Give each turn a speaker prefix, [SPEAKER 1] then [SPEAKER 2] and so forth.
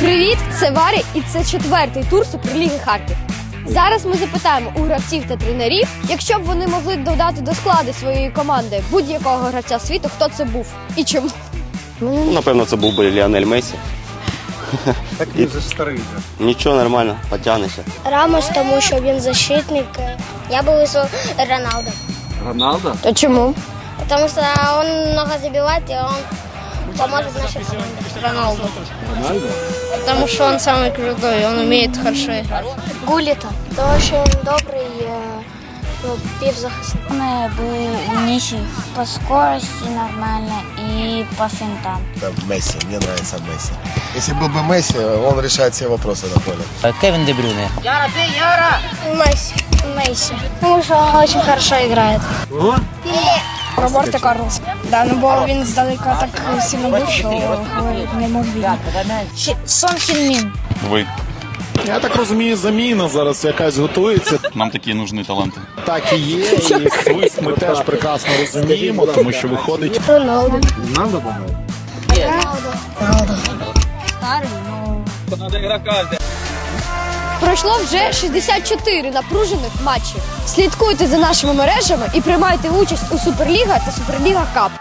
[SPEAKER 1] Привіт, це Варя, і це четвертий тур Суперліги Харків. Зараз ми запитаємо у гравців та тренерів, якщо б вони могли додати до складу своєї команди будь-якого гравця світу, хто це був і чому.
[SPEAKER 2] Ну, напевно, це був би Ліонель Месі.
[SPEAKER 3] Так він же старий вже.
[SPEAKER 2] Нічого нормально, потягнешся.
[SPEAKER 4] Рамос, тому що він защитник. Я бы выбрал Роналдо.
[SPEAKER 3] Роналдо?
[SPEAKER 1] То чому?
[SPEAKER 4] Потому что он много забивает, и он поможет нашей команде.
[SPEAKER 5] Роналду.
[SPEAKER 3] Рональдо?
[SPEAKER 5] Потому что он самый крутой, он умеет хорошо играть.
[SPEAKER 4] Гуліта. Тому що він добрий ну, півзахисник.
[SPEAKER 6] Главное бы Ниси по скорости нормально и по финтам.
[SPEAKER 7] Это Месси, мне нравится Месси. Если был бы Месси, он решает все вопросы на поле.
[SPEAKER 8] Кевин Де Брюне.
[SPEAKER 4] Месси. Месси. Потому что он очень хорошо играет.
[SPEAKER 5] Роберто Карлос. Да, ну бо він здалека так сильно був, що не мог бігти.
[SPEAKER 6] Сон Хинмин.
[SPEAKER 9] Ви.
[SPEAKER 10] Я так розумію, заміна зараз якась готується.
[SPEAKER 9] Нам такі нужні таланти.
[SPEAKER 10] Так і є, і свист ми теж прекрасно розуміємо, тому що виходить
[SPEAKER 4] Роналдо.
[SPEAKER 3] Роналдо помив?
[SPEAKER 1] Пройшло вже 64 напружених матчів. Слідкуйте за нашими мережами і приймайте участь у Суперліга та Суперліга Кап.